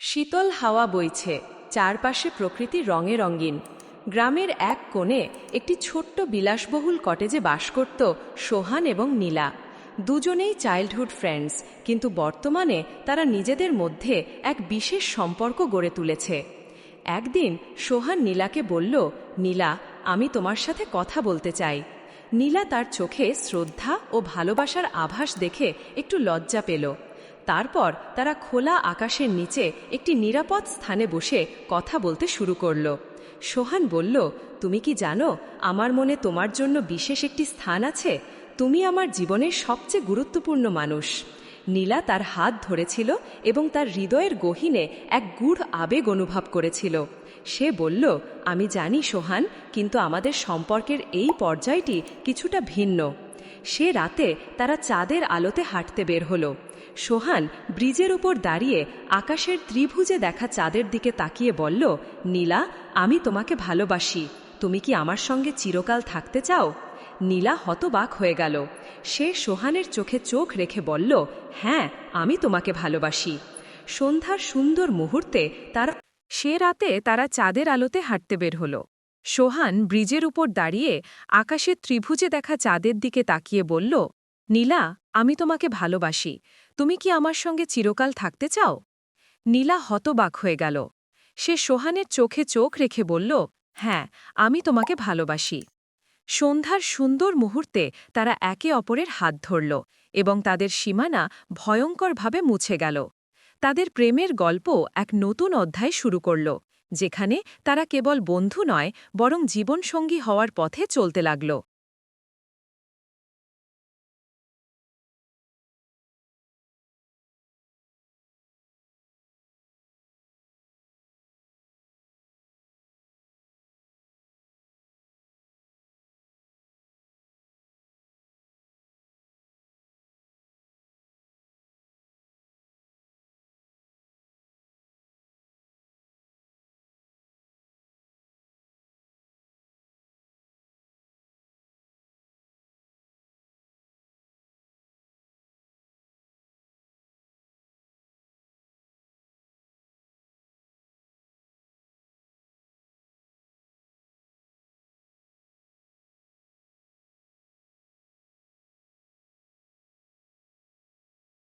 শীতল হাওয়া বইছে, চারপাশে প্রকৃতি রঙে রঙিন। গ্রামের এক কোণে একটি ছোট্ট বিলাসবহুল কটেজে বাস করত সোহান এবং নীলা। দুজনেই চাইল্ডহুড ফ্রেন্ডস কিন্তু বর্তমানে তারা নিজেদের মধ্যে এক বিশেষ সম্পর্ক গড়ে তুলেছে। একদিন সোহান নীলাকে বলল, নীলা, আমি তোমার সাথে কথা বলতে চাই। নীলা তার চোখে শ্রদ্ধা ও ভালোবাসার আভাস দেখে একটু লজ্জা পেল। তারপর তারা খোলা আকাশের নিচে একটি নিরাপদ স্থানে বসে কথা বলতে শুরু করল। সোহান বলল, তুমি কি জানো, আমার মনে তোমার জন্য বিশেষ একটি স্থান আছে? তুমি আমার জীবনের সবচেয়ে গুরুত্বপূর্ণ মানুষ। নীলা তার হাত ধরেছিল এবং তার হৃদয়ের গহীনে এক গূঢ় আবেগ অনুভব করেছিল। সে বলল, আমি জানি সোহান, কিন্তু আমাদের সম্পর্কের এই পর্যায়টি কিছুটা ভিন্ন। সে রাতে তারা চাঁদের আলোতে হাঁটতে বের হলো। সোহান ব্রিজের উপর দাঁড়িয়ে আকাশের ত্রিভুজে দেখা চাঁদের দিকে তাকিয়ে বলল, নীলা, আমি তোমাকে ভালোবাসি। তুমি কি আমার সঙ্গে চিরকাল থাকতে চাও? নীলা হতবাক হয়ে গেল। সে সোহানের চোখে চোখ রেখে বলল হ্যাঁ আমি তোমাকে ভালোবাসি। সন্ধ্যার সুন্দর মুহূর্তে তারা সে রাতে তারা চাঁদের আলোতে হাঁটতে বের হল। সোহান ব্রিজের উপর দাঁড়িয়ে আকাশের ত্রিভুজে দেখা চাঁদের দিকে তাকিয়ে বলল, নীলা, আমি তোমাকে ভালোবাসি। তুমি কি আমার সঙ্গে চিরকাল থাকতে চাও? নীলা হতবাক হয়ে গেল। সে সোহানের চোখে চোখ রেখে বলল হ্যাঁ আমি তোমাকে ভালোবাসি। সন্ধ্যার সুন্দর মুহূর্তে তারা একে অপরের হাত ধরল এবং তাদের সীমানা ভয়ঙ্করভাবে মুছে গেল। তাদের প্রেমের গল্প এক নতুন অধ্যায় শুরু করল। যেখানে তারা কেবল বন্ধু নয় বরং জীবনসঙ্গী হওয়ার পথে চলতে লাগল।